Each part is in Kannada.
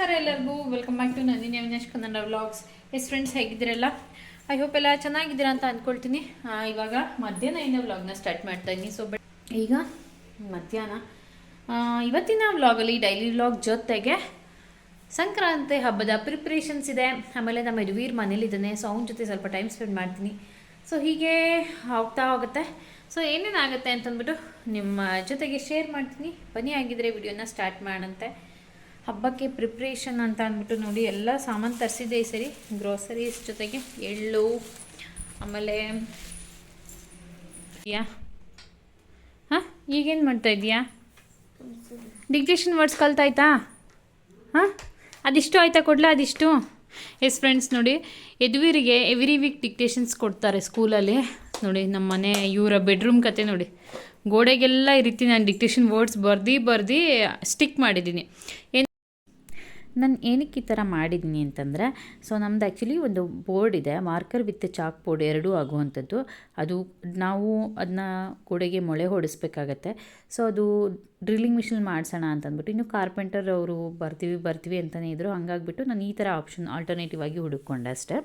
ನಮಸ್ಕಾರ ಎಲ್ಲರಿಗೂ. Welcome back to Nandini Avinash Kannada vlogs yes friends ಹೇಗಿದ್ದೀರಲ್ಲ? I hope ಎಲ್ಲ ಚೆನ್ನಾಗಿದ್ದೀರಾ ಅಂತ ಅಂದ್ಕೊಳ್ತೀನಿ ಇವಾಗ ಮಧ್ಯಾಹ್ನ ವ್ಲಾಗ್ನ ಸ್ಟಾರ್ಟ್ ಮಾಡ್ತಾ ಇದ್ದೀನಿ. ಸೊ ಬಟ್ ಈಗ ಮಧ್ಯಾಹ್ನ. ಇವತ್ತಿನ ವ್ಲಾಗಲ್ಲಿ ಡೈಲಿ ವ್ಲಾಗ್ ಜೊತೆಗೆ ಸಂಕ್ರಾಂತಿ ಹಬ್ಬದ ಪ್ರಿಪ್ರೇಷನ್ಸ್ ಇದೆ. ಆಮೇಲೆ ನಮ್ಮ ಯದುವೀರ್ ಮನೇಲಿದ್ದಾನೆ ಸೊ ಅವನ ಜೊತೆ ಸ್ವಲ್ಪ ಟೈಮ್ ಸ್ಪೆಂಡ್ ಮಾಡ್ತೀನಿ. ಸೊ ಹೀಗೆ ಹೋಗ್ತಾ ಹೋಗುತ್ತೆ. ಸೊ ಏನೇನಾಗುತ್ತೆ ಅಂತಂದ್ಬಿಟ್ಟು ನಿಮ್ಮ ಜೊತೆಗೆ ಶೇರ್ ಮಾಡ್ತೀನಿ. ಬನ್ನಿ ಆಗಿದ್ರೆ ವಿಡಿಯೋನ ಸ್ಟಾರ್ಟ್ ಮಾಡಂತೆ. ಹಬ್ಬಕ್ಕೆ ಪ್ರಿಪ್ರೇಷನ್ ಅಂತ ಅಂದ್ಬಿಟ್ಟು ನೋಡಿ, ಎಲ್ಲ ಸಾಮಾನು ತರಿಸಿದ್ದೆ ಈ ಸರಿ. ಗ್ರೋಸರೀಸ್ ಜೊತೆಗೆ ಎಳ್ಳು, ಆಮೇಲೆ ಯಾ, ಹಾಂ, ಈಗೇನು ಮಾಡ್ತಾ ಇದೆಯಾ ಡಿಕ್ಟೇಷನ್ ವರ್ಡ್ಸ್ ಕಲ್ತಾಯ್ತಾ ಹಾಂ, ಅದಿಷ್ಟು ಆಯ್ತಾ ಕೊಡ್ಲಾ, ಅದಿಷ್ಟು? ಎಸ್ ಫ್ರೆಂಡ್ಸ್ ನೋಡಿ, ಯದುವೀರಿಗೆ ಎವ್ರಿ ವೀಕ್ ಡಿಕ್ಟೇಷನ್ಸ್ ಕೊಡ್ತಾರೆ ಸ್ಕೂಲಲ್ಲಿ ನೋಡಿ, ನಮ್ಮ ಮನೆ, ಇವರ ಬೆಡ್ರೂಮ್ ಕತೆ ನೋಡಿ. ಗೋಡೆಗೆಲ್ಲ ಈ ರೀತಿ ನಾನು ಡಿಕ್ಟೇಷನ್ ವರ್ಡ್ಸ್ ಬರ್ದು ಬರ್ದು ಸ್ಟಿಕ್ ಮಾಡಿದ್ದೀನಿ. ಏನು ನಾನು ಏನಕ್ಕೆ ಈ ಥರ ಮಾಡಿದ್ದೀನಿ ಅಂತಂದರೆ ಸೊ ನಮ್ದು ಆ್ಯಕ್ಚುಲಿ ಒಂದು ಬೋರ್ಡ್ ಇದೆ ಮಾರ್ಕರ್ ವಿತ್ ಚಾಕ್ ಬೋರ್ಡ್ ಎರಡೂ ಆಗುವಂಥದ್ದು. ಅದು ನಾವು ಅದನ್ನ ಗೋಡೆಗೆ ಮೊಳೆ ಹೊಡಿಸ್ಬೇಕಾಗತ್ತೆ. ಸೊ ಅದು ಡ್ರಿಲ್ಲಿಂಗ್ ಮಿಷಿನ್ ಮಾಡಿಸೋಣ ಅಂತಂದ್ಬಿಟ್ಟು, ಇನ್ನು ಕಾರ್ಪೆಂಟರ್ ಅವರು ಬರ್ತೀವಿ ಬರ್ತೀವಿ ಅಂತಲೇ ಇದ್ದರು ಹಂಗಾಗ್ಬಿಟ್ಟು ನಾನು ಈ ಥರ ಆಪ್ಷನ್ ಆಲ್ಟರ್ನೇಟಿವ್ ಆಗಿ ಹುಡುಕೊಂಡೆ ಅಷ್ಟೇ.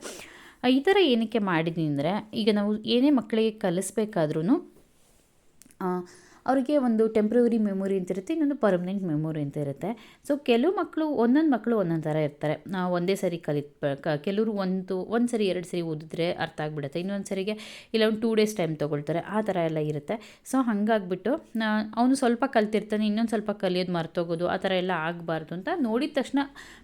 ಈ ಥರ ಏನಕ್ಕೆ ಮಾಡಿದ್ದೀನಿ ಅಂದರೆ, ಈಗ ನಾವು ಏನೇ ಮಕ್ಕಳಿಗೆ ಕಲಿಸ್ಬೇಕಾದ್ರೂ ಅವರಿಗೆ ಒಂದು ಟೆಂಪ್ರವರಿ ಮೆಮೊರಿ ಅಂತ ಇರುತ್ತೆ, ಇನ್ನೊಂದು ಪರ್ಮನೆಂಟ್ ಮೆಮೊರಿ ಅಂತ ಇರುತ್ತೆ. ಸೊ ಕೆಲವು ಮಕ್ಕಳು ಒಂದೊಂದು ಮಕ್ಕಳು ಒಂದೊಂದು ಥರ ಇರ್ತಾರೆ. ನಾವು ಒಂದೇ ಸರಿ ಕಲಿತ್ ಕೆಲವರು ಒಂದು ಒಂದು ಸರಿ, ಎರಡು ಸರಿ ಓದಿದ್ರೆ ಅರ್ಥ ಆಗಿಬಿಡುತ್ತೆ. ಇನ್ನೊಂದು ಸರಿಗೆ ಇಲ್ಲ ಒಂದು ಟೂ ಡೇಸ್ ಟೈಮ್ ತೊಗೊಳ್ತಾರೆ. ಆ ಥರ ಎಲ್ಲ ಇರುತ್ತೆ. ಸೊ ಹಾಗಾಗ್ಬಿಟ್ಟು ಅವನು ಸ್ವಲ್ಪ ಕಲ್ತಿರ್ತಾನೆ, ಇನ್ನೊಂದು ಸ್ವಲ್ಪ ಕಲಿಯೋದು ಮರ್ತೋಗೋದು, ಆ ಥರ ಎಲ್ಲ ಆಗಬಾರ್ದು ಅಂತ ನೋಡಿದ ತಕ್ಷಣ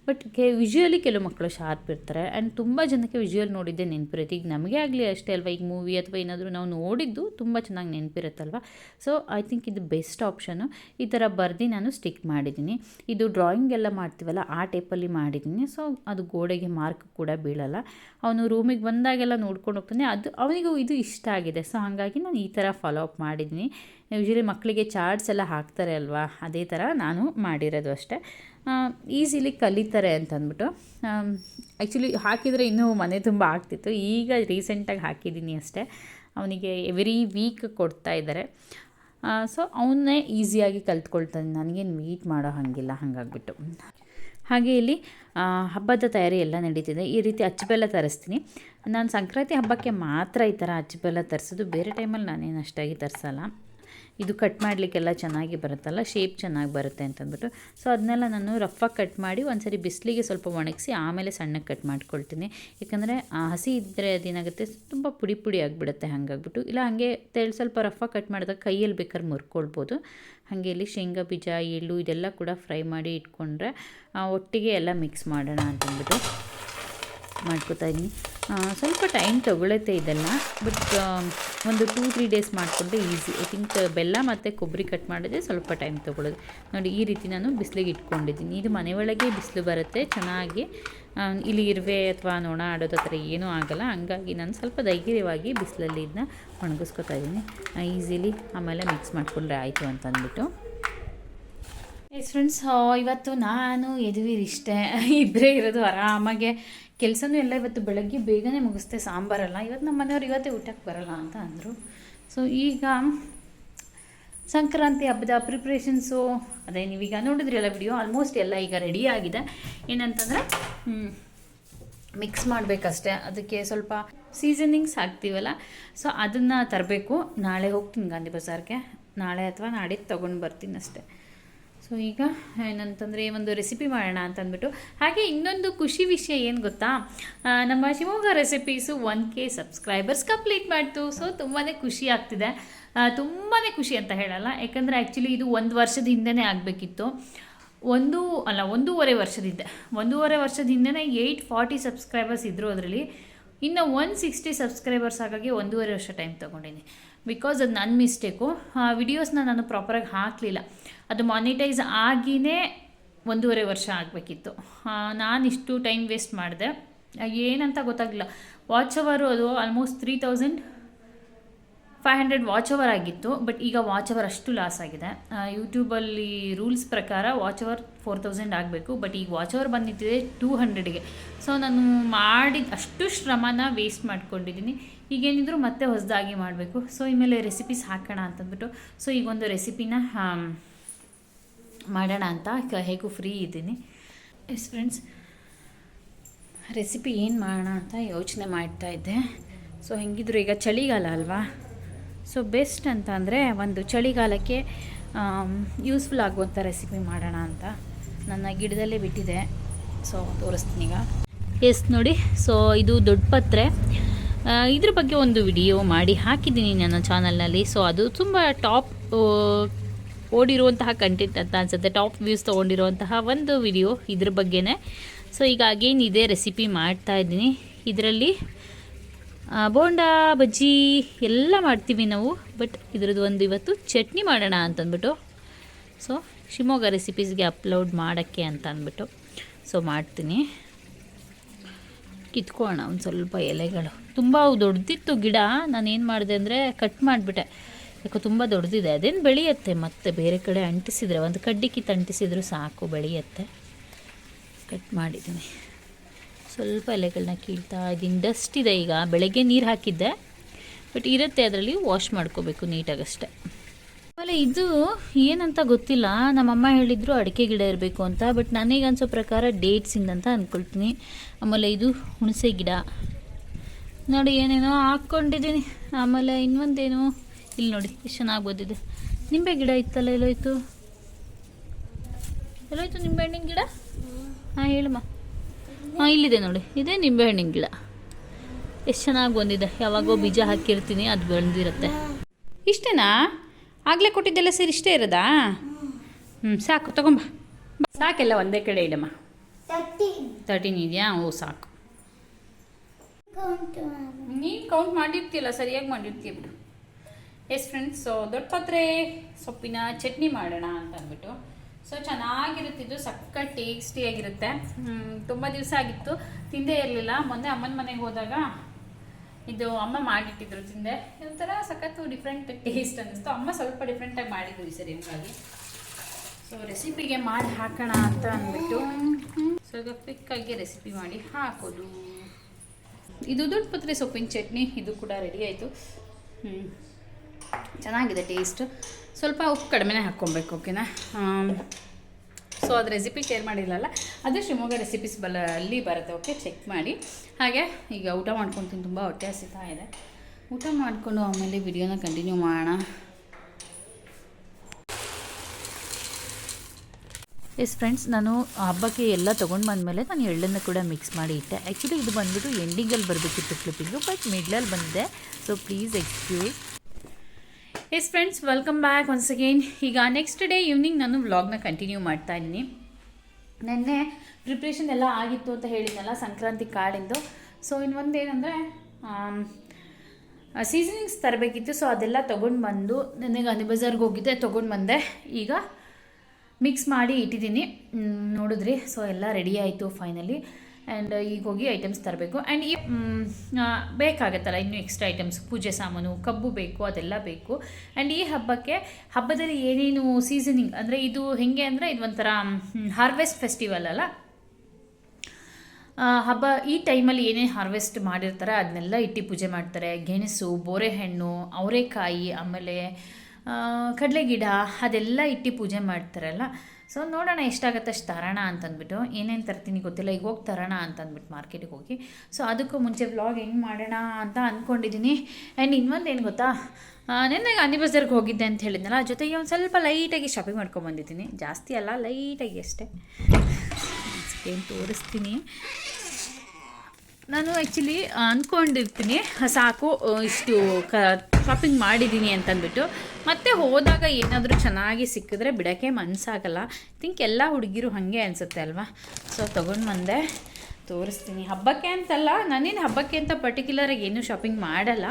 ಬಟ್ ಕೆ ವಿಜುವಲಿ ಕೆಲವು ಮಕ್ಕಳು ಶಾರ್ಪ್ ಇರ್ತಾರೆ. ಆ್ಯಂಡ್ ತುಂಬ ಜನಕ್ಕೆ ವಿಜುವಲ್ ನೋಡಿದ್ದೆ ನೆನಪಿರುತ್ತೆ. ಈಗ ನಮಗೆ ಆಗಲಿ ಅಷ್ಟೇ ಅಲ್ವಾ? ಈಗ ಮೂವಿ ಅಥವಾ ಏನಾದರೂ ನಾವು ನೋಡಿದ್ದು ತುಂಬ ಚೆನ್ನಾಗಿ ನೆನಪಿರುತ್ತಲ್ವ? ಸೊ ಐ ಥಿಂಕ್ ಇದು ಬೆಸ್ಟ್ ಆಪ್ಷನು ಈ ಥರ ಬರೆದು ನಾನು ಸ್ಟಿಕ್ ಮಾಡಿದ್ದೀನಿ. ಇದು ಡ್ರಾಯಿಂಗ್ ಎಲ್ಲ ಮಾಡ್ತೀವಲ್ಲ, ಆ ಟೈಪಲ್ಲಿ ಮಾಡಿದ್ದೀನಿ. ಸೊ ಅದು ಗೋಡೆಗೆ ಮಾರ್ಕ್ ಕೂಡ ಬೀಳಲ್ಲ. ಅವನು ರೂಮಿಗೆ ಬಂದಾಗೆಲ್ಲ ನೋಡ್ಕೊಂಡು ಹೋಗ್ತಾನೆ. ಅದು ಅವನಿಗೂ ಇದು ಇಷ್ಟ ಆಗಿದೆ. ಸೊ ಹಾಗಾಗಿ ನಾನು ಈ ಥರ ಫಾಲೋ ಅಪ್ ಮಾಡಿದ್ದೀನಿ. ಯೂಶ್ವಲಿ ಮಕ್ಕಳಿಗೆ ಚಾರ್ಟ್ಸ್ ಎಲ್ಲ ಹಾಕ್ತಾರೆ ಅಲ್ವಾ? ಅದೇ ಥರ ನಾನು ಮಾಡಿರೋದು ಅಷ್ಟೇ. ಈಸಿಲಿ ಕಲಿತಾರೆ ಅಂತಂದ್ಬಿಟ್ಟು. ಆ್ಯಕ್ಚುಲಿ ಹಾಕಿದರೆ ಇನ್ನೂ ಮನೆ ತುಂಬ ಆಗ್ತಿತ್ತು. ಈಗ ರೀಸೆಂಟಾಗಿ ಹಾಕಿದ್ದೀನಿ ಅಷ್ಟೇ. ಅವನಿಗೆ ಎವ್ರಿ ವೀಕ್ ಕೊಡ್ತಾ ಇದ್ದಾರೆ. ಸೊ ಅವನ್ನೇ ಈಸಿಯಾಗಿ ಕಲ್ತ್ಕೊಳ್ತಾನೆ ನನಗೇನು ವೆಯ್ಟ್ ಮಾಡೋ ಹಾಗಿಲ್ಲ, ಹಾಗಾಗ್ಬಿಟ್ಟು. ಹಾಗೆ ಇಲ್ಲಿ ಹಬ್ಬದ ತಯಾರಿ ಎಲ್ಲ ನಡೀತಿದೆ. ಈ ರೀತಿ ಅಚ್ಚಬೆಲ್ಲ ತರಿಸ್ತೀನಿ. ನಾನು ಸಂಕ್ರಾಂತಿ ಹಬ್ಬಕ್ಕೆ ಮಾತ್ರ ಈ ಥರ ಅಚ್ಚಬೆಲ್ಲ ತರಿಸೋದು. ಬೇರೆ ಟೈಮಲ್ಲಿ ನಾನೇನು ಅಷ್ಟಾಗಿ ತರಿಸಲ್ಲ. ಇದು ಕಟ್ ಮಾಡಲಿಕ್ಕೆಲ್ಲ ಚೆನ್ನಾಗಿ ಬರುತ್ತಲ್ಲ ಶೇಪ್ ಚೆನ್ನಾಗಿ ಬರುತ್ತೆ ಅಂತಂದ್ಬಿಟ್ಟು. ಸೊ ಅದನ್ನೆಲ್ಲ ನಾನು ರಫಾಗಿ ಕಟ್ ಮಾಡಿ ಒಂದ್ಸರಿ ಬಿಸಿಲಿಗೆ ಸ್ವಲ್ಪ ಒಣಗಿಸಿ ಆಮೇಲೆ ಸಣ್ಣಗೆ ಕಟ್ ಮಾಡ್ಕೊಳ್ತೀನಿ. ಯಾಕಂದರೆ ಹಸಿ ಇದ್ದರೆ ಅದೇನಾಗುತ್ತೆ, ತುಂಬ ಪುಡಿ ಪುಡಿ ಆಗಿಬಿಡುತ್ತೆ, ಹಾಗಾಗ್ಬಿಟ್ಟು. ಇಲ್ಲ, ಹಂಗೆ ತೆಳು ಸ್ವಲ್ಪ ರಫಾಗಿ ಕಟ್ ಮಾಡಿದಾಗ ಕೈಯಲ್ಲಿ ಬೇಕಾದ್ರೆ ಮುರ್ಕೊಳ್ಬೋದು. ಹಾಗೆ ಇಲ್ಲಿ ಶೇಂಗಾ, ಬೀಜ ಎಳ್ಳು ಇದೆಲ್ಲ ಕೂಡ ಫ್ರೈ ಮಾಡಿ ಇಟ್ಕೊಂಡ್ರೆ ಒಟ್ಟಿಗೆ ಎಲ್ಲ ಮಿಕ್ಸ್ ಮಾಡೋಣ ಅಂತಂದ್ಬಿಟ್ಟು ಮಾಡ್ಕೋತಾ ಇದ್ದೀನಿ. ಸ್ವಲ್ಪ ಟೈಮ್ ತೊಗೊಳುತ್ತೆ ಇದೆಲ್ಲ ಬಟ್ ಒಂದು ಟೂ ತ್ರೀ ಡೇಸ್ ಮಾಡಿಕೊಂಡ್ರೆ ಈಸಿ ಐ ಥಿಂಕ್ ಬೆಲ್ಲ ಮತ್ತು ಕೊಬ್ಬರಿ ಕಟ್ ಮಾಡಿದ್ರೆ ಸ್ವಲ್ಪ ಟೈಮ್ ತೊಗೊಳ್ಳೋದು ನೋಡಿ, ಈ ರೀತಿ ನಾನು ಬಿಸಿಲಿಗೆ ಇಟ್ಕೊಂಡಿದ್ದೀನಿ. ಇದು ಮನೆ ಒಳಗೆ ಬಿಸಿಲು ಬರುತ್ತೆ, ಚೆನ್ನಾಗಿ ಇಲ್ಲಿ ಇರುವೆ ಅಥವಾ ನೊಣ ಆಡೋದು ಆ ಥರ ಏನೂ ಆಗಲ್ಲ. ಹಂಗಾಗಿ ನಾನು ಸ್ವಲ್ಪ ಧೈರ್ಯವಾಗಿ ಬಿಸಿಲಲ್ಲಿ ಇದನ್ನ ಒಣಗಿಸ್ಕೊತಾ ಇದ್ದೀನಿ. ಈಸಿಲಿ ಆಮೇಲೆ ಮಿಕ್ಸ್ ಮಾಡಿಕೊಂಡ್ರೆ ಆಯಿತು ಅಂತ ಅಂದ್ಬಿಟ್ಟು ಎಸ್ ಫ್ರೆಂಡ್ಸ್ ಇವತ್ತು ನಾನು ಯದುವೀರ್ ಇಷ್ಟೇ. ಇಬ್ಬರೇ ಇರೋದು ಆರಾಮಾಗೆ. ಕೆಲಸನೂ ಎಲ್ಲ ಇವತ್ತು ಬೆಳಗ್ಗೆ ಬೇಗನೆ ಮುಗಿಸ್ತೆ ಸಾಂಬಾರಲ್ಲ. ಇವತ್ತು ನಮ್ಮ ಮನೆಯವ್ರು ಇವತ್ತೇ ಊಟಕ್ಕೆ ಬರಲ್ಲ ಅಂತ ಅಂದರು. ಸೊ ಈಗ ಸಂಕ್ರಾಂತಿ ಹಬ್ಬದ ಪ್ರಿಪ್ರೇಷನ್ಸು ಅದೇ ನೀವೀಗ ನೋಡಿದ್ರಲ್ಲ ವಿಡಿಯೋ ಆಲ್ಮೋಸ್ಟ್ ಎಲ್ಲ ಈಗ ರೆಡಿ ಆಗಿದೆ. ಏನಂತಂದರೆ ಮಿಕ್ಸ್ ಮಾಡಬೇಕಷ್ಟೆ. ಅದಕ್ಕೆ ಸ್ವಲ್ಪ ಸೀಸನಿಂಗ್ಸ್ ಹಾಕ್ತೀವಲ್ಲ. ಸೊ ಅದನ್ನು ತರಬೇಕು. ನಾಳೆ ಹೋಗ್ತೀನಿ ಗಾಂಧಿ ಬಜಾರ್ಗೆ. ನಾಳೆ ಅಥವಾ ನಾಡಿದ್ದು ತೊಗೊಂಡು ಬರ್ತೀನಿ ಅಷ್ಟೇ. ಸೊ ಈಗ ಏನಂತಂದರೆ ಒಂದು ರೆಸಿಪಿ ಮಾಡೋಣ ಅಂತಂದ್ಬಿಟ್ಟು. ಹಾಗೆ ಇನ್ನೊಂದು ಖುಷಿ ವಿಷಯ ಏನು ಗೊತ್ತಾ? ನಮ್ಮ Shivamogga recipes one K subscribers complete ಮಾಡ್ತು. ಸೊ ತುಂಬಾ ಖುಷಿ ಆಗ್ತಿದೆ. ತುಂಬಾ ಖುಷಿ ಅಂತ ಹೇಳಲ್ಲ. ಯಾಕಂದರೆ ಆ್ಯಕ್ಚುಲಿ ಇದು ಒಂದು ವರ್ಷದ ಹಿಂದೆನೇ ಆಗಬೇಕಿತ್ತು. ಒಂದು ಅಲ್ಲ, ಒಂದೂವರೆ ವರ್ಷದಿಂದ ಒಂದೂವರೆ ವರ್ಷದ ಹಿಂದೆನೇ ಏಯ್ಟ್ ಫಾರ್ಟಿ ಸಬ್ಸ್ಕ್ರೈಬರ್ಸ್ ಇದ್ದರು ಅದರಲ್ಲಿ. ಇನ್ನು ಒನ್ ಸಿಕ್ಸ್ಟಿ ಸಬ್ಸ್ಕ್ರೈಬರ್ಸ್ ಹಾಗಾಗಿ ಒಂದೂವರೆ ವರ್ಷ ಟೈಮ್ ತೊಗೊಂಡಿನಿ. ಬಿಕಾಸ್ ಅದು ನನ್ನ ಮಿಸ್ಟೇಕು ಆ ವಿಡಿಯೋಸ್ನ ನಾನು ಪ್ರಾಪರಾಗಿ ಹಾಕಲಿಲ್ಲ. ಅದು ಮಾನಿಟೈಸ್ ಆಗಿಯೇ ಒಂದೂವರೆ ವರ್ಷ ಆಗಬೇಕಿತ್ತು. ನಾನು ಇಷ್ಟು ಟೈಮ್ ವೇಸ್ಟ್ ಮಾಡಿದೆ. ಏನಂತ ಗೊತ್ತಾಗಲಿಲ್ಲ. ವಾಚ್ ಅವರು ಅದು almost three thousand five hundred watch hour ಆಗಿತ್ತು. ಬಟ್ ಈಗ ವಾಚ್ ಅವರ್ ಅಷ್ಟು ಲಾಸ್ ಆಗಿದೆ. ಯೂಟ್ಯೂಬಲ್ಲಿ ರೂಲ್ಸ್ ಪ್ರಕಾರ ವಾಚ್ ಅವರ್ ಫೋರ್ ತೌಸಂಡ್ ಆಗಬೇಕು. ಬಟ್ ಈಗ ವಾಚ್ ಅವರ್ ಬಂದಿದ್ದಿದೆ ಟೂ ಹಂಡ್ರೆಡ್ಗೆ ಸೊ ನಾನು ಮಾಡಿದ ಅಷ್ಟು ಶ್ರಮನ ವೇಸ್ಟ್ ಮಾಡ್ಕೊಂಡಿದ್ದೀನಿ. ಈಗೇನಿದ್ರು ಮತ್ತೆ ಹೊಸದಾಗಿ ಮಾಡಬೇಕು. ಸೊ ಮೇಲೆ ರೆಸಿಪೀಸ್ ಹಾಕೋಣ ಅಂತಂದ್ಬಿಟ್ಟು. ಸೊ ಈಗೊಂದು ರೆಸಿಪಿನ ಮಾಡೋಣ ಅಂತ ಹೇಗೂ ಫ್ರೀ ಇದ್ದೀನಿ. ಎಸ್ ಫ್ರೆಂಡ್ಸ್ ರೆಸಿಪಿ ಏನು ಮಾಡೋಣ ಅಂತ ಯೋಚನೆ ಮಾಡ್ತಾ ಇದ್ದೆ. ಸೊ ಹೆಂಗಿದ್ರು ಈಗ ಚಳಿಗಾಲ ಅಲ್ವಾ? ಸೊ ಬೆಸ್ಟ್ ಅಂತ ಅಂದರೆ ಒಂದು ಚಳಿಗಾಲಕ್ಕೆ ಯೂಸ್ಫುಲ್ ಆಗುವಂಥ ರೆಸಿಪಿ ಮಾಡೋಣ ಅಂತ ನನ್ನ ಗಿಡದಲ್ಲೇ ಬಿಟ್ಟಿದೆ. ಸೊ ತೋರಿಸ್ತೀನಿ ಈಗ. ಎಸ್ ನೋಡಿ. ಸೊ ಇದು ದೊಡ್ಡ ಪತ್ರೆ. ಇದ್ರ ಬಗ್ಗೆ ಒಂದು ವಿಡಿಯೋ ಮಾಡಿ ಹಾಕಿದ್ದೀನಿ ನನ್ನ ಚಾನಲ್ನಲ್ಲಿ. ಸೊ ಅದು ತುಂಬ ಟಾಪ್ ಓಡಿರುವಂತಹ ಕಂಟೆಂಟ್ ಅಂತ ಅನ್ಸುತ್ತೆ. ಟಾಪ್ ವ್ಯೂಸ್ ತೊಗೊಂಡಿರುವಂತಹ ಒಂದು ವಿಡಿಯೋ ಇದ್ರ ಬಗ್ಗೆನೇ. ಸೊ ಈಗ ಅಗೇನ್ ಇದೇ ರೆಸಿಪಿ ಮಾಡ್ತಾ ಇದ್ದೀನಿ. ಇದರಲ್ಲಿ ಬೋಂಡಾ, ಬಜ್ಜಿ ಎಲ್ಲ ಮಾಡ್ತೀವಿ ನಾವು. ಬಟ್ ಇದ್ರದ್ದು ಒಂದು ಇವತ್ತು ಚಟ್ನಿ ಮಾಡೋಣ ಅಂತಂದ್ಬಿಟ್ಟು. ಸೊ ಶಿವಮೊಗ್ಗ ರೆಸಿಪೀಸ್ಗೆ ಅಪ್ಲೋಡ್ ಮಾಡೋಕ್ಕೆ ಅಂತ ಅಂದ್ಬಿಟ್ಟು. ಸೊ ಮಾಡ್ತೀನಿ. ಕಿತ್ಕೊಳ್ಳೋಣ ಒಂದು ಸ್ವಲ್ಪ ಎಲೆಗಳು. ತುಂಬ ದೊಡ್ಡದಿತ್ತು ಗಿಡ, ನಾನು ಏನು ಮಾಡಿದೆ ಅಂದರೆ ಕಟ್ ಮಾಡಿಬಿಟ್ಟೆ. ಯಾಕೋ ತುಂಬ ದೊಡ್ಡದಿದೆ ಅದೇನು ಬೆಳೆಯುತ್ತೆ ಮತ್ತೆ? ಬೇರೆ ಕಡೆ ಅಂಟಿಸಿದರೆ, ಒಂದು ಕಡ್ಡಿ ಕಿತ್ತು ಅಂಟಿಸಿದ್ರು ಸಾಕು, ಬೆಳೆಯುತ್ತೆ. ಕಟ್ ಮಾಡಿದ್ದೀನಿ ಸ್ವಲ್ಪ ಎಲೆಗಳನ್ನ ಕೀಳ್ತಾ ಇದ್ದೀನಿ. ಡಸ್ಟ್ ಇದೆ ಈಗ. ಬೆಳಗ್ಗೆ ನೀರು ಹಾಕಿದ್ದೆ. ಬಟ್ ಇರುತ್ತೆ, ಅದರಲ್ಲಿ ವಾಶ್ ಮಾಡ್ಕೋಬೇಕು ನೀಟಾಗಷ್ಟೆ. ಇದು ಏನಂತ ಗೊತ್ತಿಲ್ಲ. ನಮ್ಮಮ್ಮ ಹೇಳಿದ್ರು ಅಡಿಕೆ ಗಿಡ ಇರಬೇಕು ಅಂತ ಬಟ್ ನನಗೆ ಅನ್ಸೋ ಪ್ರಕಾರ ಡೇಟ್ಸಿಂದ ಅಂತ ಅಂದ್ಕೊಳ್ತೀನಿ ಆಮೇಲೆ ಇದು ಹುಣಸೆ ಗಿಡ. ನೋಡಿ ಏನೇನೋ ಹಾಕ್ಕೊಂಡಿದ್ದೀನಿ. ಆಮೇಲೆ ಇನ್ನೊಂದೇನು? ಇಲ್ಲಿ ನೋಡಿ, ಎಷ್ಟು ಚೆನ್ನಾಗಿ ಬಂದಿದೆ. ನಿಂಬೆ ಗಿಡ ಇತ್ತಲ್ಲ ಎಲ್ಲೋಯ್ತು? ಎಲ್ಲೋಯ್ತು ನಿಂಬೆ ಹಣ್ಣಿನ ಗಿಡ? ಹಾಂ, ಹೇಳಮ್ಮ. ಹಾಂ, ಇಲ್ಲಿದೆ ನೋಡಿ. ಇದೇ ನಿಂಬೆ ಹಣ್ಣಿನ ಗಿಡ. ಎಷ್ಟು ಚೆನ್ನಾಗಿ ಬಂದಿದೆ. ಯಾವಾಗೋ ಬೀಜ ಹಾಕಿರ್ತೀನಿ, ಅದು ಬೆಳೆದಿರುತ್ತೆ. ಇಷ್ಟೇನಾ? ಆಗಲೇ ಕೊಟ್ಟಿದ್ದೆಲ್ಲ ಸೇರಿ ಇಷ್ಟೇ ಇರೋದಾ? ಹ್ಞೂ ಸಾಕು ತಗೊಂಬ. ಬಾ, ಸಾಕೆಲ್ಲ ಒಂದೇ ಕಡೆ ಇಡಮ್ಮ. ತರ್ಟೀನ್ ಇದೆಯಾ? ಓ ಸಾಕು. ನೀನು ಕೌಂಟ್ ಮಾಡಿರ್ತೀಯಲ್ಲ ಸರಿಯಾಗಿ ಮಾಡಿರ್ತೀಯ ಬಿಡು. ಎಸ್ ಫ್ರೆಂಡ್ಸ್ ಸೊ ದೊಡ್ಡ ಪಾತ್ರೆ ಸೊಪ್ಪಿನ ಚಟ್ನಿ ಮಾಡೋಣ ಅಂತ ಅಂದ್ಬಿಟ್ಟು. ಸೊ ಚೆನ್ನಾಗಿರುತ್ತಿದ್ದು ಸಕ್ಕ ಟೇಸ್ಟಿಯಾಗಿರುತ್ತೆ ತುಂಬ ದಿವಸ ಆಗಿತ್ತು. ತಿಂದೇ ಇರಲಿಲ್ಲ. ಮೊನ್ನೆ ಅಮ್ಮನ ಮನೆಗೆ ಹೋದಾಗ ಇದು ಅಮ್ಮ ಮಾಡಿಟ್ಟಿದ್ರು ತಿಂದೆ. ಒಂಥರ ಸಖತ್ತು ಡಿಫ್ರೆಂಟ್ ಟೇಸ್ಟ್ ಅನ್ನಿಸ್ತು. ಅಮ್ಮ ಸ್ವಲ್ಪ ಡಿಫ್ರೆಂಟಾಗಿ ಮಾಡಿದ್ರು ಈ ಸರಿ ಹಂಗಾಗಿ. ಸೊ ರೆಸಿಪಿಗೆ ಮಾಡಿ ಹಾಕೋಣ ಅಂತ ಅಂದ್ಬಿಟ್ಟು ಸ್ವಲ್ಪ ಕ್ವಿಕ್ಕಾಗಿ ರೆಸಿಪಿ ಮಾಡಿ ಹಾಕೋದು. ಇದು ದುಡ್ಡು ಪತ್ರೆ ಸೊಪ್ಪಿನ ಚಟ್ನಿ. ಇದು ಕೂಡ ರೆಡಿ ಆಯಿತು. ಹ್ಞೂ ಚೆನ್ನಾಗಿದೆ ಟೇಸ್ಟ್ ಸ್ವಲ್ಪ ಉಪ್ಪು ಕಡಿಮೆನೇ ಹಾಕ್ಕೊಬೇಕು ಓಕೆನಾ ಸೊ ಅದು ರೆಸಿಪಿ ಶೇರ್ ಮಾಡಿಲ್ಲಲ್ಲ ಅದು ಶಿವಮೊಗ್ಗ ರೆಸಿಪೀಸ್ ಬಲ್ಲ ಅಲ್ಲಿ ಬರುತ್ತೆ ಓಕೆ ಚೆಕ್ ಮಾಡಿ. ಹಾಗೆ, ಈಗ ಊಟ ಮಾಡ್ಕೊತೀನಿ ತುಂಬ ಹೊಟ್ಟೆ ಹಸಿತಾ ಇದೆ. ಊಟ ಮಾಡಿಕೊಂಡು ಆಮೇಲೆ ವಿಡಿಯೋನ ಕಂಟಿನ್ಯೂ ಮಾಡೋಣ. ಎಸ್ ಫ್ರೆಂಡ್ಸ್ ನಾನು ಹಬ್ಬಕ್ಕೆ ಎಲ್ಲ ತೊಗೊಂಡು ಬಂದಮೇಲೆ ನಾನು ಎಳ್ಳನ್ನು ಕೂಡ ಮಿಕ್ಸ್ ಮಾಡಿ ಇಟ್ಟೆ. ಆ್ಯಕ್ಚುಲಿ ಇದು ಬಂದ್ಬಿಟ್ಟು ಎಂಡಿಂಗಲ್ಲಿ ಬರಬೇಕಿತ್ತು ಕ್ಲಿಪ್ಪಿಂಗು ಬಟ್ ಮಿಡ್ಲಲ್ಲಿ ಬಂದಿದೆ. So please excuse yes friends welcome back once again ಈಗ ನೆಕ್ಸ್ಟ್ ಡೇ ಈವ್ನಿಂಗ್ ನಾನು ವ್ಲಾಗ್ನ ಕಂಟಿನ್ಯೂ ಮಾಡ್ತಾ ಇದ್ದೀನಿ. ನೆನ್ನೆ ಪ್ರಿಪ್ರೇಷನ್ ಎಲ್ಲ ಆಗಿತ್ತು ಅಂತ ಹೇಳಿದ್ನಲ್ಲ, ಸಂಕ್ರಾಂತಿ ಕಾಳಿಂದು. ಸೊ ಇನ್ನೊಂದು ಏನಂದರೆ ಸೀಸನಿಂಗ್ಸ್ ತರಬೇಕಿತ್ತು. ಸೊ ಅದೆಲ್ಲ ತೊಗೊಂಡು ಬಂದು ನನಗೆ ಅನಿ ಬಜಾರ್ಗೆ ಹೋಗಿದ್ದೆ, ತೊಗೊಂಡು ಬಂದೆ. ಈಗ ಮಿಕ್ಸ್ ಮಾಡಿ ಇಟ್ಟಿದ್ದೀನಿ. ನೋಡಿದ್ರಿ. ಸೊ ಎಲ್ಲ ರೆಡಿ ಆಯಿತು ಫೈನಲಿ ಆ್ಯಂಡ್ ಈಗ ಹೋಗಿ ಐಟಮ್ಸ್ ತರಬೇಕು. ಆ್ಯಂಡ್ ಈ ಬೇಕಾಗತ್ತಲ್ಲ ಇನ್ನೂ ಎಕ್ಸ್ಟ್ರಾ ಐಟಮ್ಸ್ ಪೂಜೆ ಸಾಮಾನು, ಕಬ್ಬು ಬೇಕು, ಅದೆಲ್ಲ ಬೇಕು. ಆ್ಯಂಡ್ ಈ ಹಬ್ಬಕ್ಕೆ, ಹಬ್ಬದಲ್ಲಿ ಏನೇನು ಸೀಸನಿಂಗ್ ಅಂದರೆ ಇದು ಹೆಂಗೆ ಅಂದರೆ ಇದು ಒಂಥರ ಹಾರ್ವೆಸ್ಟ್ ಫೆಸ್ಟಿವಲ್ ಅಲ್ಲ? ಹಬ್ಬ, ಈ ಟೈಮಲ್ಲಿ ಏನೇ ಹಾರ್ವೆಸ್ಟ್ ಮಾಡಿರ್ತಾರೆ, ಅದನ್ನೆಲ್ಲ ಇಟ್ಟು ಪೂಜೆ ಮಾಡ್ತಾರೆ. ಗೆಣಸು, ಬೋರೆಹಣ್ಣು, ಅವರೆಕಾಯಿ, ಆಮೇಲೆ ಕಡಲೆ ಗಿಡ ಅದೆಲ್ಲ ಇಟ್ಟು ಪೂಜೆ ಮಾಡ್ತಾರಲ್ಲ? ಸೊ ನೋಡೋಣ ಎಷ್ಟಾಗುತ್ತೆ ಅಷ್ಟು ತರೋಣ ಅಂತಂದ್ಬಿಟ್ಟು, ಏನೇನು ತರ್ತೀನಿ ಗೊತ್ತಿಲ್ಲ, ಈಗ ಹೋಗಿ ತರೋಣ ಅಂತಂದ್ಬಿಟ್ಟು ಮಾರ್ಕೆಟಿಗೆ ಹೋಗಿ. ಸೊ ಅದಕ್ಕೂ ಮುಂಚೆ ವ್ಲಾಗ್ ಹೆಂಗೆ ಮಾಡೋಣ ಅಂತ ಅಂದ್ಕೊಂಡಿದ್ದೀನಿ ಆ್ಯಂಡ್ ಇನ್ನೊಂದು ಏನು ಗೊತ್ತಾ? ನೆನ್ನೆ ಗಾಂಧಿ ಬಜಾರ್ಗೆ ಹೋಗಿದ್ದೆ ಅಂತ ಹೇಳಿದ್ನಲ್ಲ ಜೊತೆಗೆ ಒಂದು ಸ್ವಲ್ಪ ಲೈಟಾಗಿ ಶಾಪಿಂಗ್ ಮಾಡ್ಕೊಂಬಂದಿದ್ದೀನಿ ಜಾಸ್ತಿ ಅಲ್ಲ ಲೈಟಾಗಿ ಅಷ್ಟೇ. ಏನು ತೋರಿಸ್ತೀನಿ? ನಾನು ಆ್ಯಕ್ಚುಲಿ ಅಂದ್ಕೊಂಡಿರ್ತೀನಿ ಸಾಕು, ಇಷ್ಟು ಕ ಶಾಪಿಂಗ್ ಮಾಡಿದ್ದೀನಿ ಅಂತಂದ್ಬಿಟ್ಟು ಮತ್ತೆ ಹೋದಾಗ ಏನಾದರೂ ಚೆನ್ನಾಗಿ ಸಿಕ್ಕಿದ್ರೆ ಬಿಡೋಕ್ಕೆ ಮನಸ್ಸಾಗಲ್ಲ ಥಿಂಕ್ ಎಲ್ಲ ಹುಡುಗಿರು ಹಾಗೆ ಅನಿಸುತ್ತೆ ಅಲ್ವಾ? ಸೊ ತೊಗೊಂಡು ಬಂದೆ. ತೋರಿಸ್ತೀನಿ. ಹಬ್ಬಕ್ಕೆ ಅಂತಲ್ಲ, ನಾನೇನು ಹಬ್ಬಕ್ಕೆ ಅಂತ ಪರ್ಟಿಕ್ಯುಲರಾಗಿ ಏನೂ ಶಾಪಿಂಗ್ ಮಾಡಲ್ಲ.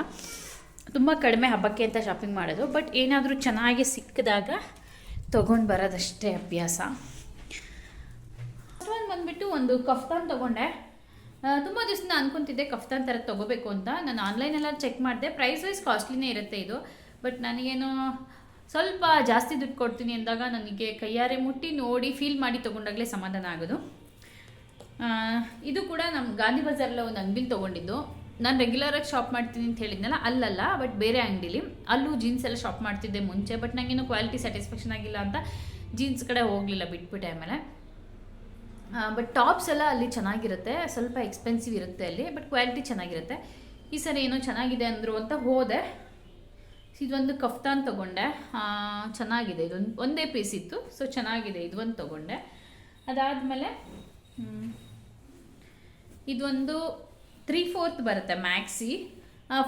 ತುಂಬ ಕಡಿಮೆ ಹಬ್ಬಕ್ಕೆ ಅಂತ ಶಾಪಿಂಗ್ ಮಾಡೋದು. ಬಟ್ ಏನಾದರೂ ಚೆನ್ನಾಗಿ ಸಿಕ್ಕಿದಾಗ ತೊಗೊಂಡು ಬರೋದಷ್ಟೇ ಅಭ್ಯಾಸ. ಬಂದ್ಬಿಟ್ಟು ಒಂದು ಕಫ್ತಾನ್ ತೊಗೊಂಡೆ. ತುಂಬ ನಾನು ಅನ್ಕೊಂತಿದ್ದೆ ಕಫ್ತಾನ್ ಥರ ತೊಗೋಬೇಕು ಅಂತ. ನಾನು ಆನ್ಲೈನೆಲ್ಲ ಚೆಕ್ ಮಾಡಿದೆ. ಪ್ರೈಸ್ ವೈಸ್ ಕಾಸ್ಟ್ಲಿನೇ ಇರುತ್ತೆ ಇದು. ಬಟ್ ನನಗೇನು ಸ್ವಲ್ಪ ಜಾಸ್ತಿ ದುಡ್ಡು ಕೊಡ್ತೀನಿ ಅಂದಾಗ ನನಗೆ ಕೈಯಾರೆ ಮುಟ್ಟಿ ನೋಡಿ ಫೀಲ್ ಮಾಡಿ ತೊಗೊಂಡಾಗಲೇ ಸಮಾಧಾನ ಆಗೋದು. ಇದು ಕೂಡ ನಮ್ಮ ಗಾಂಧಿ ಬಜಾರಲ್ಲ ಒಂದು ಅಂಗಡಿಲಿ ತೊಗೊಂಡಿದ್ದು. ನಾನು ರೆಗ್ಯುಲರಾಗಿ ಶಾಪ್ ಮಾಡ್ತೀನಿ ಅಂತ ಹೇಳಿದ್ನಲ್ಲ, ಅಲ್ಲಲ್ಲ ಬಟ್ ಬೇರೆ ಅಂಗಡಿಲಿ. ಅಲ್ಲೂ ಜೀನ್ಸ್ ಎಲ್ಲ ಶಾಪ್ ಮಾಡ್ತಿದ್ದೆ ಮುಂಚೆ ಬಟ್ ನನಗೇನು ಕ್ವಾಲಿಟಿ ಸ್ಯಾಟಿಸ್ಫ್ಯಾಕ್ಷನ್ ಆಗಿಲ್ಲ ಅಂತ ಜೀನ್ಸ್ ಕಡೆ ಹೋಗಲಿಲ್ಲ ಬಿಟ್ಬಿಟ್ಟೆ ಆಮೇಲೆ. ಬಟ್ ಟಾಪ್ಸ್ ಎಲ್ಲ ಅಲ್ಲಿ ಚೆನ್ನಾಗಿರುತ್ತೆ. ಸ್ವಲ್ಪ ಎಕ್ಸ್ಪೆನ್ಸಿವ್ ಇರುತ್ತೆ ಅಲ್ಲಿ ಬಟ್ ಕ್ವಾಲಿಟಿ ಚೆನ್ನಾಗಿರುತ್ತೆ. ಈ ಸರಿ ಏನೋ ಚೆನ್ನಾಗಿದೆ ಅಂದರು ಅಂತ ಹೋದೆ. ಇದೊಂದು ಕಫ್ತಾನ್ ತೊಗೊಂಡೆ. ಚೆನ್ನಾಗಿದೆ. ಇದೊಂದು ಒಂದೇ ಪೀಸ್ ಇತ್ತು ಸೊ ಚೆನ್ನಾಗಿದೆ. ಇದೊಂದು ತೊಗೊಂಡೆ. ಅದಾದಮೇಲೆ ಇದೊಂದು ತ್ರೀ ಫೋರ್ತ್ ಬರುತ್ತೆ ಮ್ಯಾಕ್ಸಿ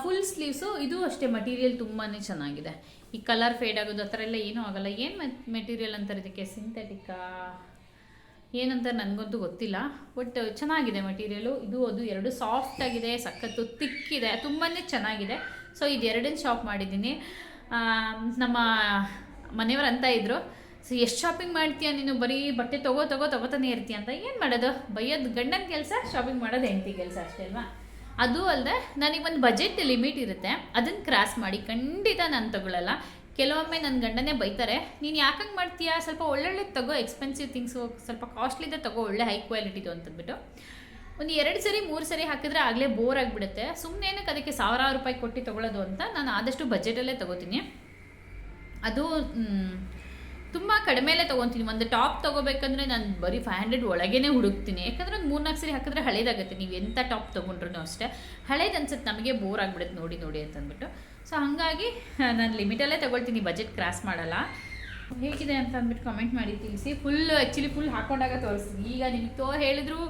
ಫುಲ್ ಸ್ಲೀವ್ಸು ಇದು ಅಷ್ಟೇ ಮಟೀರಿಯಲ್ ತುಂಬಾ ಚೆನ್ನಾಗಿದೆ. ಈ ಕಲರ್ ಫೇಡ್ ಆಗೋದು, ಆ ಥರ ಎಲ್ಲ ಏನೂ ಆಗಲ್ಲ. ಏನು ಮೆಟೀರಿಯಲ್ ಅಂತಾರೆ ಇದಕ್ಕೆ? ಸಿಂಥೆಟಿಕಾ ಏನಂತ ನನಗಂತೂ ಗೊತ್ತಿಲ್ಲ ಬಟ್ ಚೆನ್ನಾಗಿದೆ ಮಟೀರಿಯಲು ಇದು ಅದು ಎರಡು ಸಾಫ್ಟ್ ಆಗಿದೆ, ಸಖತ್ತು ತಿಕ್ಕಿದೆ ತುಂಬಾ ಚೆನ್ನಾಗಿದೆ. ಸೊ ಇದು ಶಾಪ್ ಮಾಡಿದ್ದೀನಿ. ನಮ್ಮ ಮನೆಯವರು ಅಂತ ಇದ್ರು. ಸೊ ಎಷ್ಟು ಶಾಪಿಂಗ್ ಮಾಡ್ತೀಯ ನೀನು? ಬರೀ ಬಟ್ಟೆ ತಗೋ ತಗೋ ತಗೋತಾನೆ ಇರ್ತೀಯ ಅಂತ? ಏನು ಮಾಡೋದು? ಬೈಯೋದು ಗಂಡನ ಕೆಲಸ ಶಾಪಿಂಗ್ ಮಾಡೋದು ಹೆಂಡತಿ ಕೆಲಸ ಅಷ್ಟೇ ಅಲ್ವಾ? ಅದು ಅಲ್ಲದೆ ನನಗೆ ಒಂದು ಬಜೆಟ್ ಲಿಮಿಟ್ ಇರುತ್ತೆ. ಅದನ್ನು ಕ್ರಾಸ್ ಮಾಡಿ ಖಂಡಿತ ನಾನು ತಗೊಳ್ಳಲ್ಲ ಕೆಲವೊಮ್ಮೆ ನನ್ನ ಗಂಡನೇ ಬೈತಾರೆ, ನೀನು ಯಾಕಂಗೆ ಮಾಡ್ತೀಯಾ? ಸ್ವಲ್ಪ ಒಳ್ಳೊಳ್ಳೆ ತಗೋ ಎಕ್ಸ್ಪೆನ್ಸಿವ್ ಥಿಂಗ್ಸು ಸ್ವಲ್ಪ ಕಾಸ್ಟ್ಲಿದೆ ತಗೋ, ಒಳ್ಳೆ ಹೈ ಕ್ವಾಲಿಟಿದು ಅಂತಂದ್ಬಿಟ್ಟು. ಒಂದು ಎರಡು ಸರಿ, ಮೂರು ಸರಿ ಹಾಕಿದ್ರೆ ಆಗಲೇ ಬೋರ್ ಆಗಿಬಿಡುತ್ತೆ. ಸುಮ್ಮನೆ ಅದಕ್ಕೆ ಸಾವಿರಾರು ರೂಪಾಯಿ ಕೊಟ್ಟು ತಗೊಳ್ಳೋದು ಅಂತ ನಾನು ಆದಷ್ಟು ಬಜೆಟಲ್ಲೇ ತೊಗೋತೀನಿ. ಅದು ತುಂಬ ಕಡಿಮೆಲೆ ತೊಗೊತೀನಿ. ಒಂದು ಟಾಪ್ ತೊಗೋಬೇಕಂದ್ರೆ ನಾನು ಬರೀ ಫೈವ್ ಹಂಡ್ರೆಡ್ ಒಳಗೇನೆ ಹುಡುಕ್ತೀನಿ. ಯಾಕಂದ್ರೆ ಒಂದು ಮೂರ್ನಾಲ್ಕು ಸರಿ ಹಾಕಿದ್ರೆ ಹಳೇದಾಗುತ್ತೆ. ನೀವು ಎಂಥ ಟಾಪ್ ತೊಗೊಂಡ್ರು ಅಷ್ಟೇ. ಹಳೇದು ಅನ್ಸುತ್ತೆ ನಮಗೆ ಬೋರ್ ಆಗಿಬಿಡುತ್ತೆ ನೋಡಿ ನೋಡಿ ಅಂತಂದ್ಬಿಟ್ಟು ಸೊ ಹಾಗಾಗಿ ನಾನು ಲಿಮಿಟಲ್ಲೇ ತಗೊಳ್ತೀನಿ. ಬಜೆಟ್ ಕ್ರಾಸ್ ಮಾಡಲ್ಲ. ಹೇಗಿದೆ ಅಂತ ಅಂದ್ಬಿಟ್ಟು ಕಮೆಂಟ್ ಮಾಡಿ ತಿಳಿಸಿ. ಫುಲ್ ಆ್ಯಕ್ಚುಲಿ ಫುಲ್ ಹಾಕೊಂಡಾಗ ತೋರಿಸ್ತೀನಿ ಈಗ ನಿಮಗೆ ತೋ ಹೇಳಿದ್ರು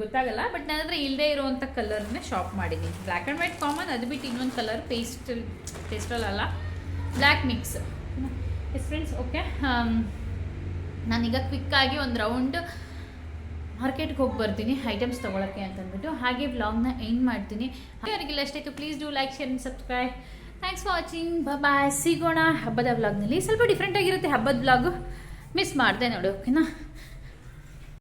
ಗೊತ್ತಾಗಲ್ಲ ಬಟ್ ನನ್ನ ಹತ್ರ ಇಲ್ಲದೆ ಇರುವಂಥ ಕಲರ್ನೇ ಶಾಪ್ ಮಾಡಿದ್ದೀನಿ ಬ್ಲ್ಯಾಕ್ ಆ್ಯಂಡ್ ವೈಟ್ ಕಾಮನ್ ಅದು ಬಿಟ್ಟು ಇನ್ನೊಂದು ಕಲರ್ ಪೇಸ್ಟಲ್ ಪೇಸ್ಟಲ್ ಅಲ್ಲ black mix yes friends okay ನಾನೀಗ ಕ್ವಿಕ್ಕಾಗಿ ಒಂದು ರೌಂಡ್ ಮಾರ್ಕೆಟ್ಗೆ ಹೋಗಿ ಬರ್ತೀನಿ ಐಟಮ್ಸ್ ತೊಗೊಳಕ್ಕೆ ಅಂತಂದ್ಬಿಟ್ಟು. ಹಾಗೆ ಬ್ಲಾಗ್ನ ಎಂಡ್ ಮಾಡ್ತೀನಿ. ಅವರಿಗೆಲ್ಲ ಎಷ್ಟಾಯಿತು please do like share subscribe thanks for watching bye ಸಿಗೋಣ. ಹಬ್ಬದ ವ್ಲಾಗ್ನಲ್ಲಿ ಸ್ವಲ್ಪ ಡಿಫ್ರೆಂಟಾಗಿರುತ್ತೆ ಹಬ್ಬದ ವ್ಲಾಗು ಮಿಸ್ ಮಾಡಿದೆ ನೋಡು ಓಕೆನಾ